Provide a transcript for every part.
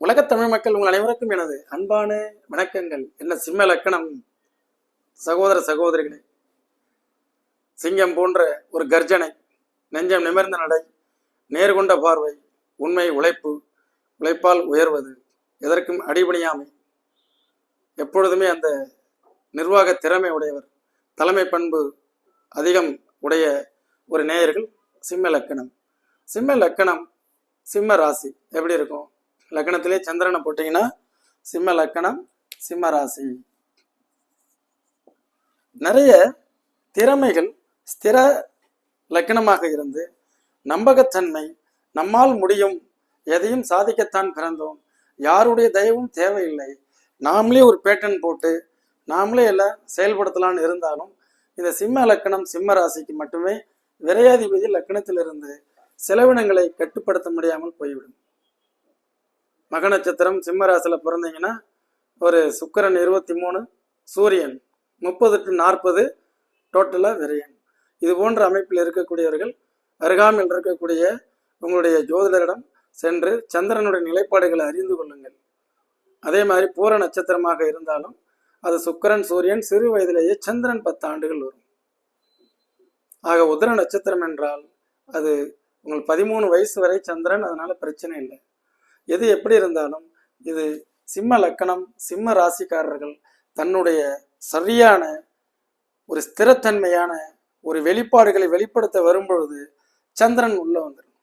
உலகத் தமிழ் மக்கள் உங்கள் அனைவருக்கும் எனது அன்பான வணக்கங்கள். என்ன சிம்ம லக்கணம்? சகோதர சகோதரிகளே சிங்கம் போன்ற ஒரு கர்ஜனை நெஞ்சம் நிமிர்ந்த நடை நேர்கொண்ட பார்வை உண்மை உழைப்பு உழைப்பால் உயர்வது எதற்கும் அடிபணியாமை எப்பொழுதுமே அந்த நிர்வாக திறமை உடையவர் தலைமை பண்பு அதிகம் உடைய ஒரு நேயர்கள் சிம்ம லக்கணம். சிம்ம லக்கணம் சிம்ம ராசி எப்படி இருக்கும்? லக்கணத்திலே சந்திரனை போட்டீங்கன்னா சிம்ம லக்கணம் சிம்ம ராசி. நிறைய திறமைகள் ஸ்திர லக்கணமாக இருந்து நம்பகத்தன்மை நம்மால் முடியும் எதையும் சாதிக்கத்தான் பிறந்தோம். யாருடைய தயவும் தேவையில்லை. நாமளே ஒரு பேட்டன் போட்டு நாமளே எல்லாம் செயல்படுத்தலாம்னு இருந்தாலும் இந்த சிம்ம லக்கணம் சிம்ம ராசிக்கு மட்டுமே விரையாதிபதி லக்கணத்திலிருந்து செலவினங்களை கட்டுப்படுத்த முடியாமல் போய்விடும். மக நட்சத்திரம் சிம்ம பிறந்தீங்கன்னா ஒரு சுக்கிரன் இருபத்தி மூணு சூரியன் முப்பது டு நாற்பது டோட்டலாக விரயம். இது போன்ற அமைப்பில் இருக்கக்கூடியவர்கள் அருகாமையில் இருக்கக்கூடிய உங்களுடைய ஜோதிடரிடம் சென்று சந்திரனுடைய நிலைப்பாடுகளை அறிந்து கொள்ளுங்கள். அதே மாதிரி பூர நட்சத்திரமாக இருந்தாலும் அது சுக்கிரன் சூரியன் சிறு வயதிலேயே சந்திரன் பத்து ஆண்டுகள் வரும். ஆக உதர நட்சத்திரம் என்றால் அது உங்கள் பதிமூணு வயசு வரை சந்திரன் அதனால பிரச்சனை இல்லை. எது எப்படி இருந்தாலும் இது சிம்ம லக்கணம் சிம்ம ராசிக்காரர்கள் தன்னுடைய சரியான ஒரு ஸ்திரத்தன்மையான ஒரு வெளிப்பாடுகளை வெளிப்படுத்த வரும்பொழுது சந்திரன் உள்ள வந்துடும்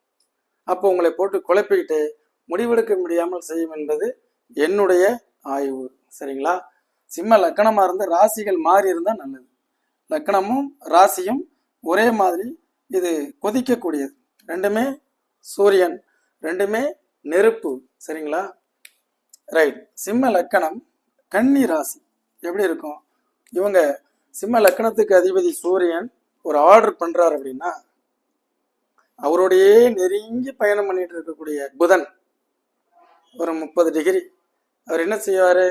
அப்போ உங்களை போட்டு குழப்பிக்கிட்டு முடிவெடுக்க முடியாமல் செய்யும் என்பது என்னுடைய ஆய்வு. சரிங்களா? சிம்ம லக்கணமாக இருந்து ராசிகள் மாறி இருந்தால் நல்லது. லக்கணமும் ராசியும் ஒரே மாதிரி இது கொதிக்கக்கூடியது. ரெண்டுமே சூரியன் ரெண்டுமே நெருப்பு சரிங்களா? ரைட் சிம்ம லக்கணம் கன்னி ராசி. எப்படி இருக்கும்? இவங்க சிம்ம லக்கணத்துக்கு அதிபதி சூரியன் ஒரு ஆர்டர் பண்றாரு அப்படின்னா அவரோடையே நெருங்கி பயணம் பண்ணிட்டு இருக்கக்கூடிய புதன் ஒரு முப்பது டிகிரி அவர் என்ன செய்வார்?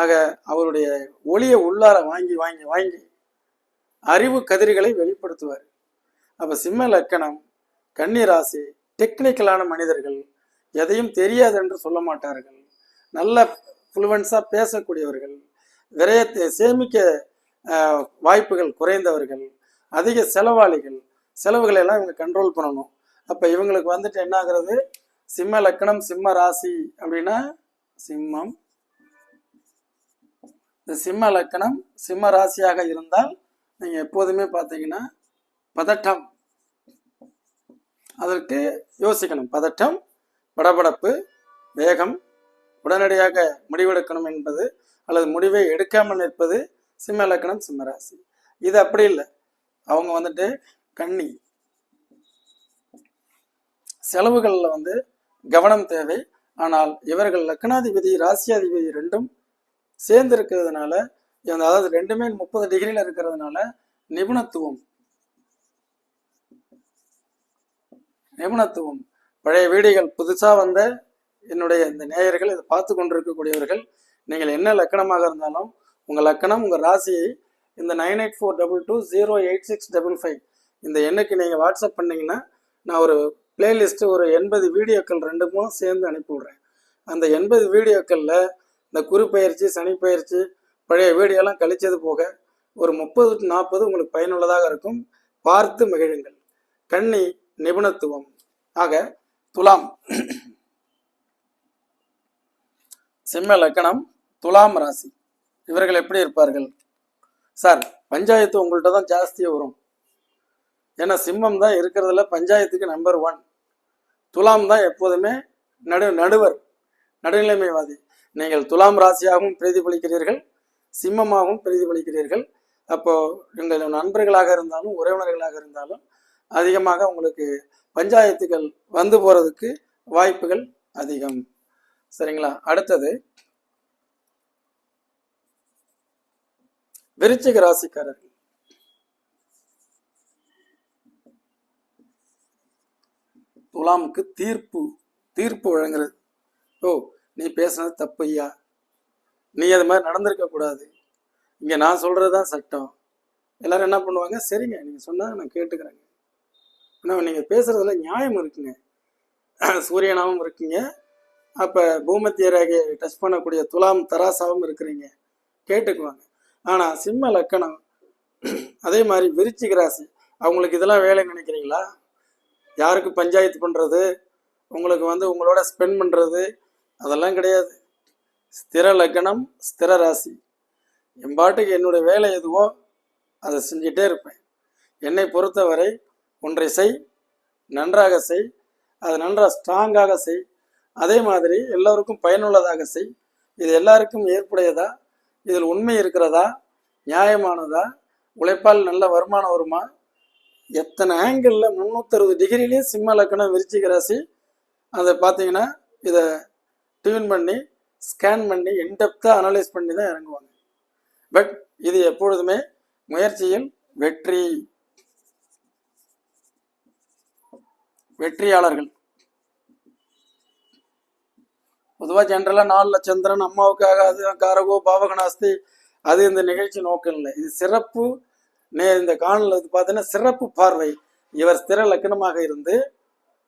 ஆக அவருடைய ஒளியை உள்ளார வாங்கி வாங்கி வாங்கி அறிவு கதிர்களை வெளிப்படுத்துவார். அப்போ சிம்ம லக்கணம் கன்னி ராசி டெக்னிக்கலான மனிதர்கள் எதையும் தெரியாது என்று சொல்ல மாட்டார்கள். நல்ல ஃப்ளூவன்ஸாக பேசக்கூடியவர்கள் விரயத்தை சேமிக்க வாய்ப்புகள் குறைந்தவர்கள் அதிக செலவாளிகள் செலவுகளை எல்லாம் இவங்க கண்ட்ரோல் பண்ணணும். அப்போ இவங்களுக்கு வந்துட்டு என்ன ஆகுறது? சிம்ம லக்கணம் சிம்ம ராசி அப்படின்னா சிம்மம். இந்த சிம்ம லக்கணம் சிம்ம ராசியாக இருந்தால் நீங்கள் எப்போதுமே பார்த்தீங்கன்னா பதட்டம். அதற்கு யோசிக்கணும். பதட்டம் படபடப்பு வேகம் உடனடியாக முடிவெடுக்கணும் என்பது அல்லது முடிவை எடுக்காமல் நிற்பது சிம்ம லக்கணம் சிம்ம ராசி. இது அப்படி இல்லை. அவங்க வந்துட்டு கன்னி. செலவுகளில் வந்து கவனம் தேவை. ஆனால் இவர்கள் லக்னாதிபதி ராசியாதிபதி ரெண்டும் சேர்ந்து இருக்கிறதுனால அதாவது ரெண்டுமே முப்பது டிகிரியில் இருக்கிறதுனால நிபுணத்துவம். நிபுணத்துவம். பழைய வீடியோகள் புதுசாக வந்த என்னுடைய இந்த நேயர்கள் இதை பார்த்து கொண்டிருக்கக்கூடியவர்கள் நீங்கள் என்ன லக்கணமாக இருந்தாலும் உங்கள் லக்கணம் உங்கள் ராசியை இந்த nine eight four double two zero eight six double five இந்த எண்ணுக்கு நீங்கள் வாட்ஸ்அப் பண்ணிங்கன்னா நான் ஒரு பிளேலிஸ்ட்டு ஒரு எண்பது வீடியோக்கள் ரெண்டு சேர்ந்து அனுப்பிவிடுறேன். அந்த எண்பது வீடியோக்களில் இந்த குரு பயிற்சி பழைய வீடியோலாம் கழிச்சது போக ஒரு முப்பது டு நாற்பது உங்களுக்கு பயனுள்ளதாக இருக்கும். பார்த்து மகிழுங்கள். கன்னி நிபுணத்துவம். ஆக துலாம். சிம்ம லக்கணம். துலாம் ராசி. இவர்கள் எப்படி இருப்பார்கள்? சார் பஞ்சாயத்து உங்கள்கிட்ட தான் ஜாஸ்தியாக வரும். ஏன்னா சிம்மம் தான் இருக்கிறதுல பஞ்சாயத்துக்கு நம்பர் ஒன் துலாம் தான் எப்போதுமே நடு நடுவர் நடுநிலைமைவாதி. நீங்கள் துலாம் ராசியாகவும் பிரதிபலிக்கிறீர்கள் சிம்மமாகவும் பிரதிபலிக்கிறீர்கள். அப்போது எங்கள் நண்பர்களாக இருந்தாலும் உறவினர்களாக இருந்தாலும் அதிகமாக உங்களுக்கு பஞ்சாயத்துகள் வந்து போகிறதுக்கு வாய்ப்புகள் அதிகம். சரிங்களா? அடுத்தது விருச்சிக ராசிக்காரர்கள். துலாமுக்கு தீர்ப்பு தீர்ப்பு வழங்குறது. ஓ நீ பேசுனது தப்பு ஐயா. நீ அது மாதிரி நடந்திருக்க கூடாது. இங்க நான் சொல்றதுதான் சட்டம். எல்லாரும் என்ன பண்ணுவாங்க? சரிங்க நீங்க சொன்னா நான் கேட்டுக்கிறேங்க. ஆனால் நீங்கள் பேசுகிறதுல நியாயம் இருக்குங்க. சூரியனாகவும் இருக்கீங்க. அப்போ பூமத்திய ரேகையை டச் பண்ணக்கூடிய துலாம் தராசாவும் இருக்கிறீங்க. கேட்டுக்குவாங்க. ஆனால் சிம்ம லக்கணம் அதே மாதிரி விருச்சிக ராசி அவங்களுக்கு இதெல்லாம் வேலை நினைக்கிறீங்களா? யாருக்கு பஞ்சாயத்து பண்ணுறது உங்களுக்கு வந்து உங்களோட ஸ்பெண்ட் பண்ணுறது அதெல்லாம் கிடையாது. ஸ்திர லக்கணம் ஸ்திர ராசி. என் பாட்டுக்கு என்னுடைய வேலை எதுவோ அதை செஞ்சிட்டே இருப்பேன். என்னை பொறுத்தவரை ஒன்றை செய் நன்றாக செய் அது நன்றாக ஸ்ட்ராங்காக செய். அதே மாதிரி எல்லோருக்கும் பயனுள்ளதாக செய். இது எல்லாருக்கும் ஏற்புடையதா? இதில் உண்மை இருக்கிறதா? நியாயமானதா? உழைப்பால் நல்ல வருமானம் வருமா? எத்தனை ஆங்கிளில் முந்நூற்றறுபது டிகிரிலேயே சிம்ம லக்கணம் விரிச்சிக்க ராசி? அதை பார்த்தீங்கன்னா இதை டியூன் பண்ணி ஸ்கேன் பண்ணி இன்டெப்த்தாக அனலைஸ் பண்ணி தான் இறங்குவாங்க. பட் இது எப்பொழுதுமே முயற்சியில் வெற்றி. வெற்றியாளர்கள். பொதுவாக ஜென்ரலாக நாளில் சந்திரன் அம்மாவுக்காக அது காரகோ பாவகனாஸ்தி அது இந்த நிகழ்ச்சி நோக்கம் இல்லை. இது சிறப்பு நே இந்த காணல இது பார்த்தீங்கன்னா சிறப்பு பார்வை. இவர் ஸ்திர லக்கணமாக இருந்து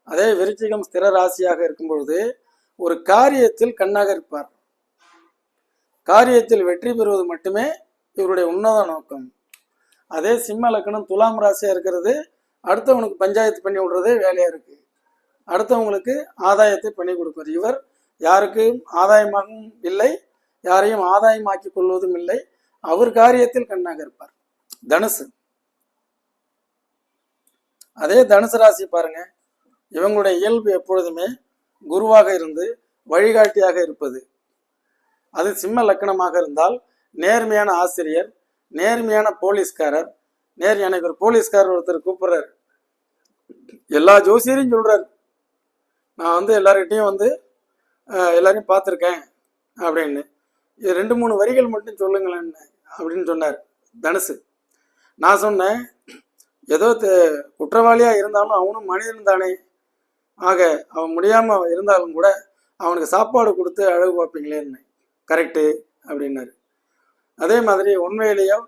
அதே விருச்சிகம் ஸ்திர ராசியாக இருக்கும் பொழுது ஒரு காரியத்தில் கண்ணாக இருப்பார். காரியத்தில் வெற்றி பெறுவது மட்டுமே இவருடைய உன்னத நோக்கம். அதே சிம்ம லக்கணம் துலாம் ராசியாக இருக்கிறது அடுத்தவனுக்கு பஞ்சாயத்து பண்ணி விடுறதே வேலையாக இருக்கு. அடுத்தவங்களுக்கு ஆதாயத்தை பண்ணி கொடுப்பார் இவர் யாருக்கும் ஆதாயமாகவும் இல்லை யாரையும் ஆதாயமாக்கி கொள்வதும் இல்லை. அவர் காரியத்தில் கண்ணாக இருப்பார். தனுசு. அதே தனுசு ராசி பாருங்க. இவங்களுடைய இயல்பு எப்பொழுதுமே குருவாக இருந்து வழிகாட்டியாக இருப்பது. அது சிம்ம லக்கணமாக இருந்தால் நேர்மையான ஆசிரியர் நேர்மையான போலீஸ்காரர் நேர் எனக்கு ஒரு போலீஸ்காரர் ஒருத்தர் கூப்பிட்றாரு. எல்லா ஜோசியரையும் சொல்கிறாரு நான் வந்து எல்லார்கிட்டையும் வந்து எல்லாரையும் பார்த்துருக்கேன் அப்படின்னு. ரெண்டு மூணு வரிகள் மட்டும் சொல்லுங்களேன் அப்படின்னு சொன்னார் தனுசு. நான் சொன்னேன் ஏதோ குற்றவாளியாக இருந்தாலும் அவனும் மனிதன் தானே. ஆக அவன் முடியாமல் இருந்தாலும் கூட அவனுக்கு சாப்பாடு கொடுத்து அழகு பார்ப்பீங்களேன்னு. கரெக்டு அப்படின்னாரு. அதே மாதிரி உண்மையிலேயோ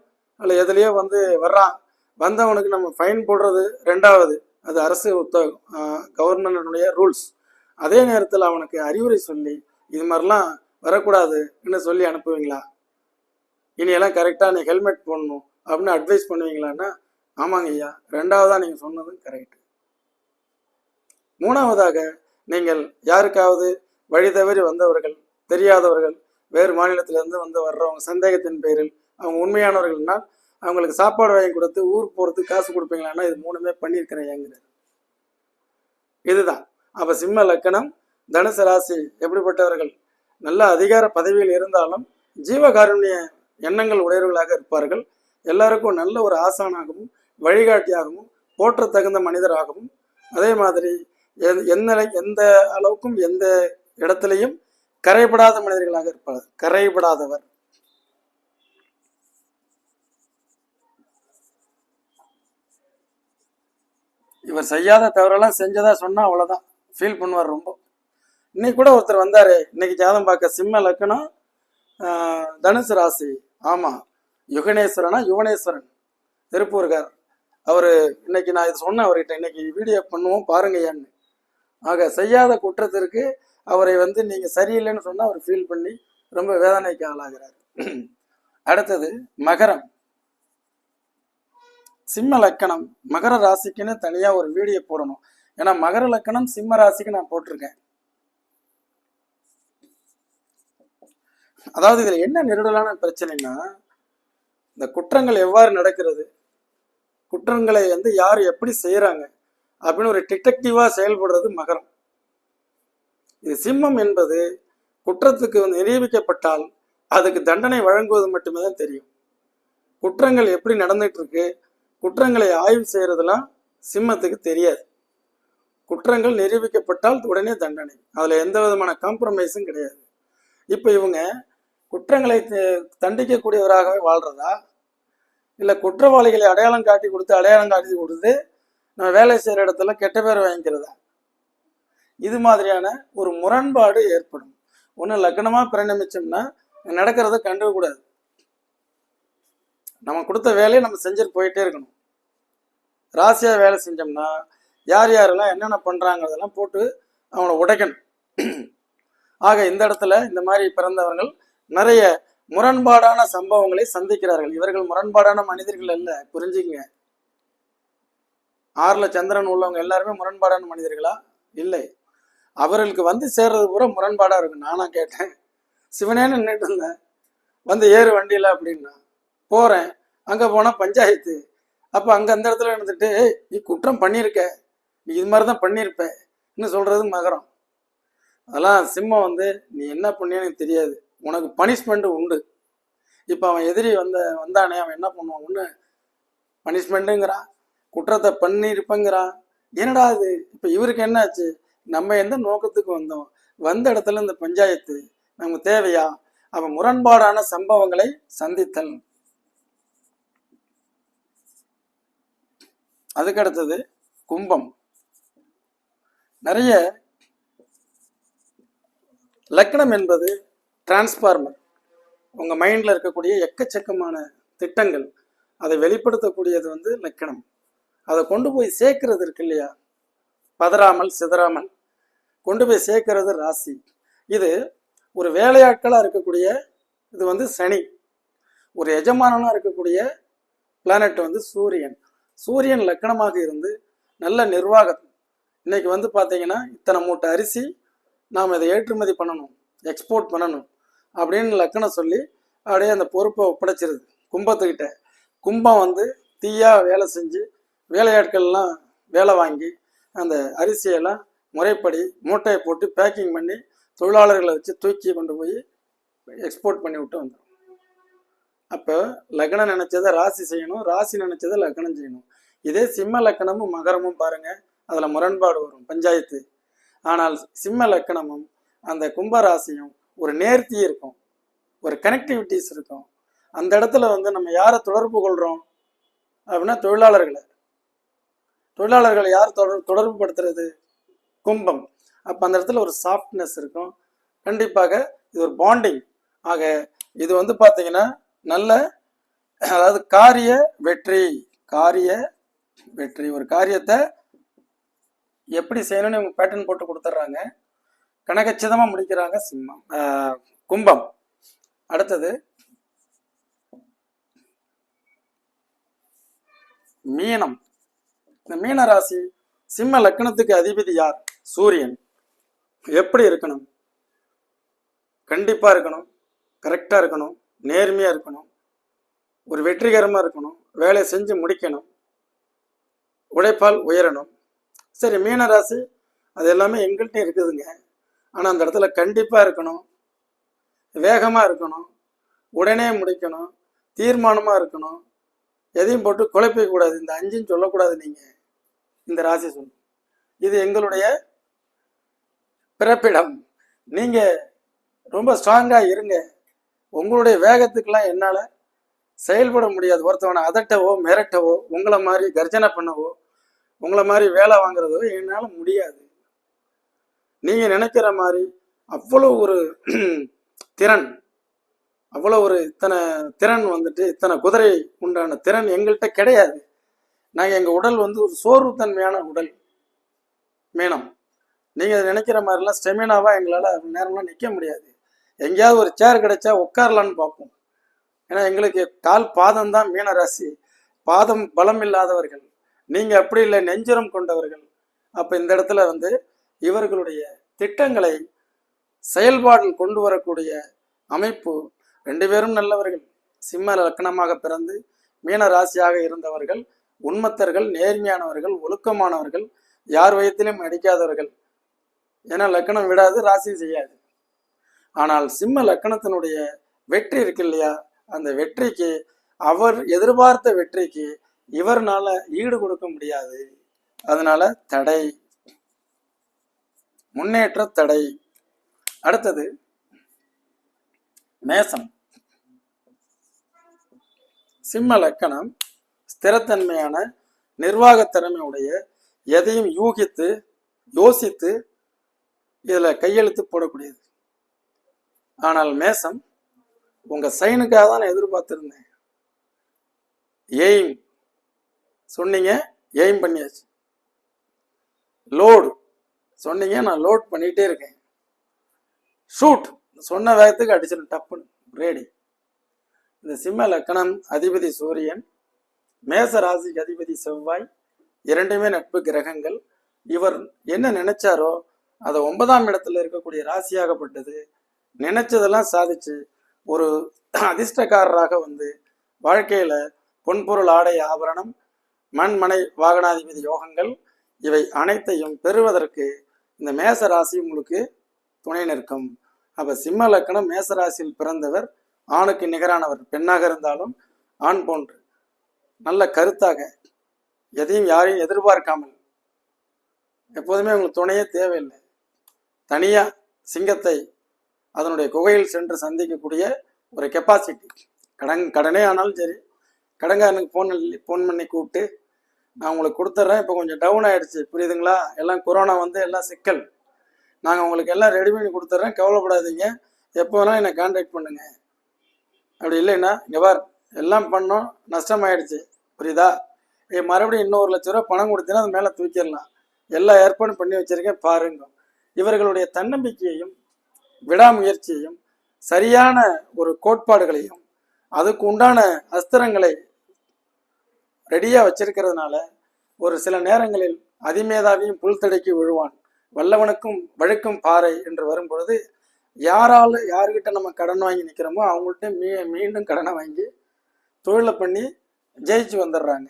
அல்ல எதுலேயோ வந்து வர்றான். வந்தவனுக்கு நம்ம ஃபைன் போடுறது ரெண்டாவது அது அரசு உத்தகம் கவர்னருடைய ரூல்ஸ் அதே நேரத்தில் அவனுக்கு அறிவுரை சொல்லி இது மாதிரிலாம் வரக்கூடாதுன்னு சொல்லி அனுப்புவீங்களா? இனியெல்லாம் கரெக்டாக நீ ஹெல்மெட் போடணும் அப்படின்னு அட்வைஸ் பண்ணுவீங்களான்னா ஆமாங்க ஐயா ரெண்டாவதாக நீங்கள் சொன்னதும் கரெக்ட் மூணாவதாக நீங்கள் யாருக்காவது வழி தவறி வந்தவர்கள் தெரியாதவர்கள் வேறு மாநிலத்திலிருந்து வந்து வர்றவங்க சந்தேகத்தின் பேரில் அவங்க உண்மையானவர்கள்னா அவங்களுக்கு சாப்பாடு வாங்கி கொடுத்து ஊருக்கு போகிறதுக்கு காசு கொடுப்பீங்களான்னா இது மூணுமே பண்ணியிருக்கிறேன் இதுதான். அப்போ சிம்ம லக்கணம் தனுசு ராசி எப்படிப்பட்டவர்கள்? நல்ல அதிகார பதவியில் இருந்தாலும் ஜீவகாருண்ய எண்ணங்கள் உடையவர்களாக இருப்பார்கள். எல்லாருக்கும் நல்ல ஒரு ஆசானாகவும் வழிகாட்டியாகவும் போற்ற தகுந்த மனிதராகவும் அதே மாதிரி எந்த எந்த அளவுக்கும் எந்த இடத்துலையும் கரைபடாத மனிதர்களாக இருப்பார் கரைபடாதவர். இவர் செய்யாத தவறெல்லாம் செஞ்சதா சொன்னா அவ்வளவுதான். ஃபீல் பண்ணுவார் ரொம்ப. இன்னைக்கு கூட ஒருத்தர் வந்தாரு. இன்னைக்கு ஜாதம் பார்க்க சிம்ம லக்கணம் தனுசு ராசி. ஆமா. யுகனேஸ்வரனா யுவனேஸ்வரன். திருப்பூர்கார். அவரு இன்னைக்கு நான் இது சொன்னேன் அவர்கிட்ட இன்னைக்கு வீடியோ பண்ணுவோம் பாருங்கய்யான்னு ஆக செய்யாத குற்றத்திற்கு அவரை வந்து நீங்க சரியில்லைன்னு சொன்னா அவர் ஃபீல் பண்ணி ரொம்ப வேதனைக்கு ஆளாகிறார். அடுத்தது மகரம். சிம்ம லக்கணம். மகர ராசிக்குன்னு தனியா ஒரு வீடியோ போடணும். ஏன்னா மகர லக்கணம் சிம்ம ராசிக்கு நான் போட்டிருக்கேன். அதாவது இதுல என்ன நெருடலான பிரச்சனைன்னா இந்த குற்றங்கள் எவ்வாறு நடக்கிறது? குற்றங்களை வந்து யார் எப்படி செய்யறாங்க அப்படின்னு ஒரு டிடெக்டிவா செயல்படுறது மகரம். இது சிம்மம் என்பது குற்றத்துக்கு வந்து நிரூபிக்கப்பட்டால் அதுக்கு தண்டனை வழங்குவது மட்டுமே தான் தெரியும். குற்றங்கள் எப்படி நடந்துட்டு இருக்கு? குற்றங்களை ஆய்வு செய்யறதெல்லாம் சிம்மத்துக்கு தெரியாது. குற்றங்கள் நிரூபிக்கப்பட்டால் உடனே தண்டனை. அதில் எந்த விதமான காம்ப்ரமைஸும் கிடையாது. இப்போ இவங்க குற்றங்களை த- தண்டிக்கக்கூடியவராகவே வாழ்றதா? இல்லை குற்றவாளிகளை அடையாளம் காட்டி கொடுத்து அடையாளம் காட்டி கொடுத்து நம்ம வேலை செய்கிற இடத்துல கெட்ட பேர் வாங்கிக்கிறதா? இது மாதிரியான ஒரு முரண்பாடு ஏற்படும். ஒன்று லக்னமாக பிரணமிச்சோம்னா நடக்கிறத கண்டுக்கூடாது நம்ம கொடுத்த வேலையை நம்ம செஞ்சுட்டு போயிட்டே இருக்கணும். ராசியாக வேலை செஞ்சோம்னா யார் யாரெல்லாம் என்னென்ன பண்ணுறாங்கிறதெல்லாம் போட்டு அவனை உடைக்கணும். ஆக இந்த இடத்துல இந்த மாதிரி பிறந்தவர்கள் நிறைய முரண்பாடான சம்பவங்களை சந்திக்கிறார்கள். இவர்கள் முரண்பாடான மனிதர்கள் அல்ல புரிஞ்சுக்கங்க. ஆறுல சந்திரன் உள்ளவங்க எல்லாருமே முரண்பாடான மனிதர்களா? இல்லை. அவர்களுக்கு வந்து சேர்றது பூரா முரண்பாடா இருக்கு. நானா கேட்டேன். சிவனேன்னு நின்றுட்டு இருந்தேன். வந்து ஏறு வண்டியில அப்படின்னா. போறேன். அங்க போனா பஞ்சாயத்து. அப்ப அங்க அந்த இடத்துல இருந்துட்டு நீ குற்றம் பண்ணியிருக்க. நீ இது மாதிரி தான் பண்ணியிருப்ப. இன்னும் சொல்றது மகரம். அதெல்லாம் சிம்மம் வந்து நீ என்ன பண்ணியன்னு எனக்கு தெரியாது. உனக்கு பனிஷ்மெண்ட் உண்டு. இப்போ அவன் எதிரி வந்த வந்தானே அவன் என்ன பண்ணுவான்? ஒன்று பனிஷ்மெண்ட்டுங்கிறான் குற்றத்தை பண்ணியிருப்பங்கிறான். என்னடா இது? இப்போ இவருக்கு என்னாச்சு? நம்ம எந்த நோக்கத்துக்கு வந்தோம்? வந்த இடத்துல இந்த பஞ்சாயத்து நமக்கு தேவையா? அவன் முரண்பாடான சம்பவங்களை சந்தித்தல். அதுக்கு அடுத்தது கும்பம். நிறைய லக்னம் என்பது டிரான்ஸ்ஃபார்மர் உங்க மைண்ட்ல இருக்கக்கூடிய எக்கச்சக்கமான திட்டங்கள் அதை வெளிப்படுத்தக்கூடியது வந்து லக்கணம் அதை கொண்டு போய் சேர்க்கறது இருக்கு இல்லையா? பதறாமல் சிதறாமல் கொண்டு போய் சேர்க்கறது ராசி. இது ஒரு வேலையாட்களாக இருக்கக்கூடிய இது வந்து சனி. ஒரு எஜமானனாக இருக்கக்கூடிய பிளானட் வந்து சூரியன். சூரியன் லக்கணமாக இருந்து நல்ல நிர்வாகம். இன்னைக்கு வந்து பார்த்தீங்கன்னா இத்தனை மூட்டை அரிசி நாம் இதை ஏற்றுமதி பண்ணணும் எக்ஸ்போர்ட் பண்ணணும் அப்படின்னு லக்கணம் சொல்லி அப்படியே அந்த பொறுப்பை ஒப்படைச்சிருது. கும்பத்துக்கிட்ட. கும்பம் வந்து தீயாக வேலை செஞ்சு வேலையாட்கள்லாம் வேலை வாங்கி அந்த அரிசியெல்லாம் முறைப்படி மூட்டையை போட்டு பேக்கிங் பண்ணி தொழிலாளர்களை வச்சு தூக்கி கொண்டு போய் எக்ஸ்போர்ட் பண்ணி விட்டு வந்துடும் அப்போ லக்னம் நினைச்சதை ராசி செய்யணும் ராசி நினைச்சதை லக்னம் செய்யணும். இதே சிம்ம லக்கணமும் மகரமும் பாருங்க அதுல முரண்பாடு வரும் பஞ்சாயத்து. ஆனால் சிம்ம லக்கணமும் அந்த கும்பராசியும் ஒரு நேர்த்தி இருக்கும் ஒரு கனெக்டிவிட்டிஸ் இருக்கும். அந்த இடத்துல வந்து நம்ம யாரை தொடர்பு கொள்கிறோம் அப்படின்னா தொழிலாளர்களை. தொழிலாளர்களை யார் தொடர் தொடர்பு படுத்துறது? கும்பம். அப்போ அந்த இடத்துல ஒரு சாஃப்ட்னஸ் இருக்கும். கண்டிப்பாக இது ஒரு பாண்டிங் ஆக இது வந்து பார்த்தீங்கன்னா நல்ல அதாவது காரிய வெற்றி காரிய வெற்றி. ஒரு காரியத்தை எப்படி செய்யணும்னு இவங்க பேட்டர்ன் போட்டு கொடுத்துட்றாங்க. கனகச்சிதமாக முடிக்கிறாங்க சிம்மம். கும்பம். அடுத்தது மீனம். இந்த மீன ராசி சிம்ம லக்னத்துக்கு அதிபதி யார்? சூரியன். எப்படி இருக்கணும்? கண்டிப்பாக இருக்கணும். கரெக்டாக இருக்கணும். நேர்மையாக இருக்கணும். ஒரு வெற்றிகரமாக இருக்கணும். வேலையை செஞ்சு முடிக்கணும். உழைப்பால் உயரணும். சரி மீன ராசி அது எல்லாமே எங்கள்கிட்ட இருக்குதுங்க. ஆனால் அந்த இடத்துல கண்டிப்பாக இருக்கணும். வேகமாக இருக்கணும். உடனே முடிக்கணும். தீர்மானமாக இருக்கணும். எதையும் போட்டு குழப்பிக்கூடாது இந்த அஞ்சும் சொல்லக்கூடாது நீங்கள் இந்த ராசி சொல்லணும் இது எங்களுடைய பிறப்பிடம். நீங்கள் ரொம்ப ஸ்ட்ராங்காக இருங்க. உங்களுடைய வேகத்துக்கெல்லாம் என்னால் செயல்பட முடியாது. ஒருத்தவனை அதட்டவோ மிரட்டவோ உங்களை மாதிரி கர்ஜனை பண்ணவோ உங்களை மாதிரி வேலை வாங்குறதோ என்னால் முடியாது. நீங்கள் நினைக்கிற மாதிரி அவ்வளோ ஒரு திறன் அவ்வளோ ஒரு இத்தனை திறன் வந்துட்டு இத்தனை குதிரை உண்டான திறன் எங்கள்கிட்ட கிடையாது. நாங்கள் எங்கள் உடல் வந்து ஒரு சோர்வுத்தன்மையான உடல் மீனம். நீங்கள் நினைக்கிற மாதிரிலாம் ஸ்டெமினாவாக எங்களால் நேரம்லாம் நிற்க முடியாது. எங்கேயாவது ஒரு சேர் கிடைச்சா உட்காரலான்னு பார்ப்போம். ஏன்னா எங்களுக்கு கால் பாதம் தான் மீன ராசி. பாதம் பலம் இல்லாதவர்கள். நீங்க அப்படி இல்லை நெஞ்சுரம் கொண்டவர்கள். அப்ப இந்த இடத்துல வந்து இவர்களுடைய திட்டங்களை செயல்பாடில் கொண்டு வரக்கூடிய அமைப்பு ரெண்டு பேரும் நல்லவர்கள். சிம்ம லக்கணமாக பிறந்து மீன ராசியாக இருந்தவர்கள் உண்மத்தர்கள் நேர்மையானவர்கள் ஒழுக்கமானவர்கள் யார் வயத்திலும் அடிக்காதவர்கள். ஏன்னா லக்கணம் விடாது ராசி செய்யாது. ஆனால் சிம்ம லக்கணத்தினுடைய வெற்றி இருக்கு இல்லையா? அந்த வெற்றிக்கு அவர் எதிர்பார்த்த வெற்றிக்கு இவர்னால ஈடு கொடுக்க முடியாது. அதனால தடை. முன்னேற்ற தடை. அடுத்தது மேசம். சிம்ம லக்கணம் ஸ்திரத்தன்மையான நிர்வாகத்திறமை திறமையுடைய எதையும் யூகித்து யோசித்து இதுல கையெழுத்து போடக்கூடியது. ஆனால் மேசம் உங்க சைனுக்காக தான் நான் எதிர்பார்த்துருந்தேன். எய்ம். சொன்னீங்க எய்ம் பண்ணியாச்சு. லோடு. சொன்னீங்க நான் லோட் பண்ணிகிட்டே இருக்கேன். ஷூட். சொன்ன வேகத்துக்கு அடிச்சிடும் டப்புன்னு. ரேடி இந்த சிம்ம லக்கணம் அதிபதி சூரியன். மேச ராசிக்கு அதிபதி செவ்வாய். இரண்டுமே நட்பு கிரகங்கள். இவர் என்ன நினைச்சாரோ அதை ஒன்பதாம் இடத்துல இருக்கக்கூடிய ராசியாகப்பட்டது. நினைச்சதெல்லாம் சாதிச்சு ஒரு அதிர்ஷ்டக்காரராக வந்து வாழ்க்கையில பொன்பொருள் ஆடை ஆபரணம் மண்மனை வாகனாதிபதி யோகங்கள் இவை அனைத்தையும் பெறுவதற்கு இந்த மேச ராசி உங்களுக்கு துணை நிற்கும். அப்ப சிம்ம லக்கணம் மேச ராசியில் பிறந்தவர் ஆணுக்கு நிகரானவர் பெண்ணாக இருந்தாலும் ஆண் போன்று. நல்ல கருத்தாக எதையும் யாரையும் எதிர்பார்க்காமல் எப்போதுமே உங்களுக்கு துணையே தேவையில்லை. தனியா சிங்கத்தை அதனுடைய குகையில் சென்று சந்திக்கக்கூடிய ஒரு கெப்பாசிட்டி கடன் கடனே ஆனாலும் சரி. கடன்காரனுக்கு ஃபோன் ஃபோன் பண்ணி கூப்பிட்டு நான் உங்களுக்கு கொடுத்துட்றேன் இப்போ கொஞ்சம் டவுன் ஆயிடுச்சு. புரியுதுங்களா? எல்லாம் கொரோனா வந்து எல்லாம் சிக்கல். நாங்கள் உங்களுக்கு எல்லாம் ரெடி பண்ணி கொடுத்துட்றேன் கவலைப்படாதீங்க. எப்போ வேணாலும் என்னை கான்டாக்ட் பண்ணுங்க. அப்படி இல்லைன்னா எவார் எல்லாம் பண்ணோம். நஷ்டமாயிடுச்சு. புரியுதா? ஏ மறுபடியும் இன்னொரு லட்ச ரூபா பணம் கொடுத்தீங்கன்னா அது மேலே தூக்கிடலாம். எல்லா ஏற்பாடும் பண்ணி வச்சிருக்கேன் பாருங்க. இவர்களுடைய தன்னம்பிக்கையையும் விடாமுயற்சியையும் சரியான ஒரு கோட்பாடுகளையும் அதுக்கு உண்டான அஸ்திரங்களை ரெடியாக வச்சிருக்கிறதுனால ஒரு சில நேரங்களில் அதிமேதாவியும் புல்தடைக்கு விழுவான். வல்லவனுக்கும் வழுக்கும் பாறை என்று வரும்பொழுது யாரால யாருக்கிட்ட நம்ம கடன் வாங்கி நிற்கிறோமோ அவங்கள்ட்ட மீ மீண்டும் கடனை வாங்கி தொழிலை பண்ணி ஜெயிச்சு வந்துடுறாங்க.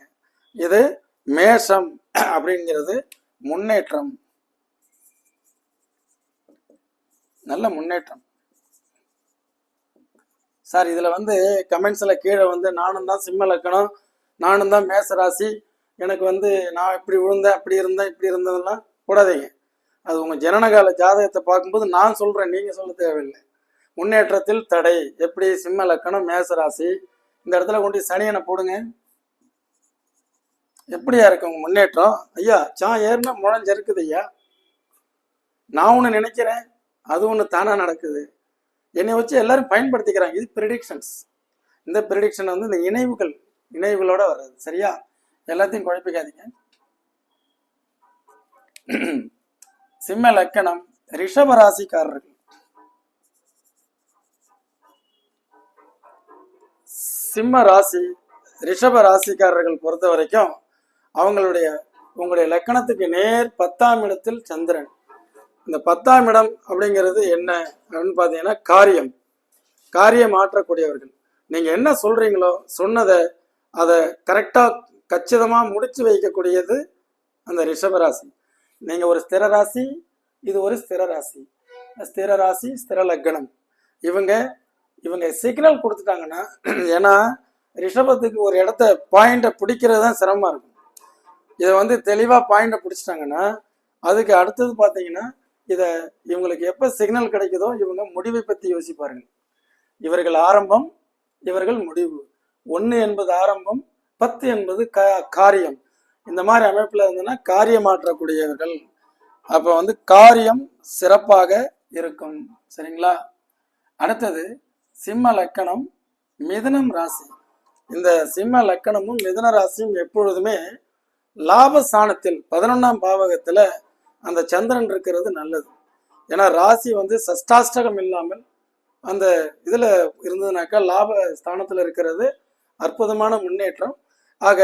இது மேஷம் அப்படிங்கிறது முன்னேற்றம். நல்ல முன்னேற்றம். சார் இதுல வந்து கமெண்ட்ஸ்ல கீழே வந்து நானும் தான் சிம்ம லக்கணம் நானும் தான் மேச ராசி எனக்கு வந்து நான் இப்படி விழுந்தேன் அப்படி இருந்தேன் இப்படி இருந்ததெல்லாம் கூடாதீங்க அது உங்க ஜனனகால ஜாதகத்தை பார்க்கும்போது நான் சொல்றேன் நீங்க சொல்ல தேவையில்லை. முன்னேற்றத்தில் தடை. எப்படி சிம்ம லக்கணம் மேச ராசி இந்த இடத்துல கொண்டு சனியனை போடுங்க. எப்படியா இருக்கு உங்க முன்னேற்றம்? ஐயா சா ஏறுனா முழஞ்சிருக்குது ஐயா. நான் ஒன்று நினைக்கிறேன் அது ஒன்று தானாக நடக்குது. என்னை வச்சு எல்லாரும் பயன்படுத்திக்கிறாங்க. இது ப்ரிடிக்ஷன்ஸ் இந்த ப்ரிடிக்ஷன் வந்து இந்த இணைவுகள் இணைவுகளோட வர்றது. சரியா? எல்லாத்தையும் குழப்பிக்காதீங்க. சிம்ம லக்கணம் ரிஷபராசிக்காரர்கள் சிம்ம ராசி ரிஷப ராசிக்காரர்கள் பொறுத்த வரைக்கும் அவங்களுடைய உங்களுடைய லக்கணத்துக்கு நேர் பத்தாம் இடத்தில் சந்திரன். இந்த பத்தாம் இடம் அப்படிங்கிறது என்ன அப்படின்னு பார்த்தீங்கன்னா காரியம். காரியம் ஆற்றக்கூடியவர்கள். நீங்கள் என்ன சொல்கிறீங்களோ சொன்னதை அதை கரெக்டாக கச்சிதமாக முடிச்சு வைக்கக்கூடியது அந்த ரிஷபராசி நீங்கள் ஒரு ஸ்திர ராசி இது ஒரு ஸ்திர ராசி. ஸ்திர ராசி ஸ்திர லக்னம். இவங்க இவங்க சிக்னல் கொடுத்துட்டாங்கன்னா ஏன்னா ரிஷபத்துக்கு ஒரு இடத்த பாயிண்ட்டை பிடிக்கிறது தான் சிரமமாக இருக்கும். இதை வந்து தெளிவாக பாயிண்ட்டை பிடிச்சிட்டாங்கன்னா அதுக்கு அடுத்தது பார்த்தீங்கன்னா இதை இவங்களுக்கு எப்போ சிக்னல் கிடைக்குதோ இவங்க முடிவை பற்றி யோசிப்பாருங்க இவர்கள் ஆரம்பம் இவர்கள் முடிவு. ஒன்று என்பது ஆரம்பம் பத்து என்பது க காரியம். இந்த மாதிரி அமைப்பில் இருந்ததுன்னா காரியமாற்றக்கூடியவர்கள் அப்போ வந்து காரியம் சிறப்பாக இருக்கும். சரிங்களா? அடுத்தது சிம்ம லக்கணம் மிதுனம் ராசி. இந்த சிம்ம லக்கணமும் மிதுன ராசியும் எப்பொழுதுமே லாபஸ்தானத்தில் பதினொன்றாம் பாவகத்தில் அந்த சந்திரன் இருக்கிறது நல்லது. ஏன்னா ராசி வந்து சஷ்டாஷ்டகம் இல்லாமல் அந்த இதில் இருந்ததுனாக்கா லாப ஸ்தானத்தில் இருக்கிறது அற்புதமான முன்னேற்றம். ஆக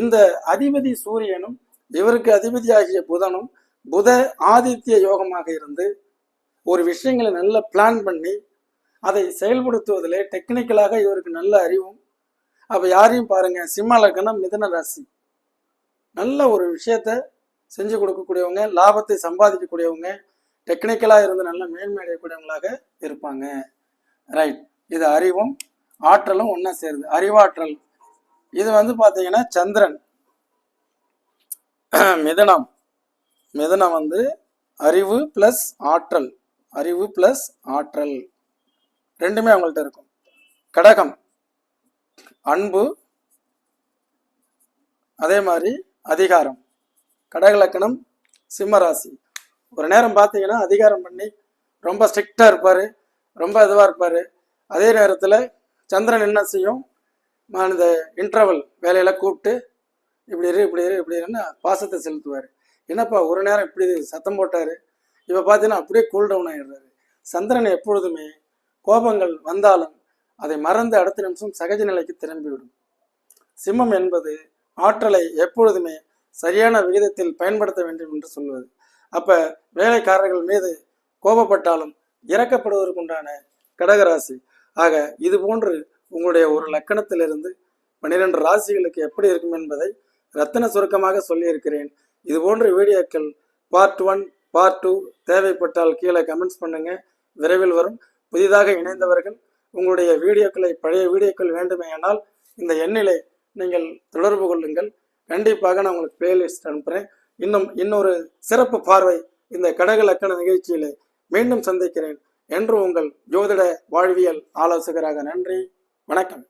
இந்த அதிபதி சூரியனும் இவருக்கு அதிபதியாகிய புதனும் புத ஆதித்ய யோகமாக இருந்து ஒரு விஷயங்களை நல்ல பிளான் பண்ணி அதை செயல்படுத்துவதில் டெக்னிக்கலாக இவருக்கு நல்ல அறிவும். அப்போ யாரையும் பாருங்கள் சிம்ம லக்னம் மிதன ராசி. நல்ல ஒரு விஷயத்த செஞ்சு கொடுக்கக்கூடியவங்க லாபத்தை சம்பாதிக்கக்கூடியவங்க டெக்னிக்கலாக இருந்து நல்ல மேன்மை அடையக்கூடியவங்களாக இருப்பாங்க. ரைட் இது அறிவும் ஆற்றலும் ஒன்றா சேருது. அறிவாற்றல். இது வந்து பார்த்தீங்கன்னா சந்திரன். மிதனம். மிதனம் வந்து அறிவு ப்ளஸ் ஆற்றல். அறிவு ப்ளஸ் ஆற்றல். ரெண்டுமே அவங்கள்ட்ட இருக்கும். கடகம். அன்பு. அதே மாதிரி அதிகாரம். கடகலக்கணம் சிம்மராசி. ஒரு நேரம் பார்த்தீங்கன்னா அதிகாரம் பண்ணி ரொம்ப ஸ்ட்ரிக்டாக இருப்பார் ரொம்ப இதுவாக இருப்பார். அதே நேரத்தில் சந்திரன் என்ன செய்யும்? இந்த இன்டர்வல் வேலையெல்லாம் கூப்பிட்டு இப்படி இரு இப்படி இரு இப்படி இருன்னு பாசத்தை செலுத்துவார். என்னப்பா ஒரு நேரம் இப்படி சத்தம் போட்டார்? இப்போ பார்த்தீங்கன்னா அப்படியே கூல் டவுன் ஆகிடுறாரு சந்திரன் எப்பொழுதுமே கோபங்கள் வந்தாலும் அதை மறந்து அடுத்த நிமிஷம் சகஜ நிலைக்கு திரும்பிவிடும். சிம்மம் என்பது ஆற்றலை எப்பொழுதுமே சரியான விகிதத்தில் பயன்படுத்த வேண்டும் என்று சொல்வது. அப்ப வேலைக்காரர்கள் மீது கோபப்பட்டாலும் இறக்கப்படுவதற்குண்டான கடகராசி. ஆக இது போன்று உங்களுடைய ஒரு லக்கணத்திலிருந்து பன்னிரண்டு ராசிகளுக்கு எப்படி இருக்கும் என்பதை ரத்தின சுருக்கமாக சொல்லியிருக்கிறேன். இது போன்ற வீடியோக்கள் பார்ட் ஒன் பார்ட் டூ தேவைப்பட்டால் கீழே கமெண்ட்ஸ் பண்ணுங்க. விரைவில் வரும். புதிதாக இணைந்தவர்கள் உங்களுடைய வீடியோக்களை பழைய வீடியோக்கள் வேண்டுமேயானால் இந்த எண்ணிலை நீங்கள் தொடர்பு கொள்ளுங்கள். கண்டிப்பாக நான் உங்களுக்கு பிளேலிஸ்ட் அனுப்புகிறேன் இன்னும் இன்னொரு சிறப்பு பார்வை இந்த கடக லக்கண நிகழ்ச்சியில் மீண்டும் சந்திக்கிறேன். என்று உங்கள் ஜோதிட வாழ்வியல் ஆலோசகராக நன்றி. வணக்கம்.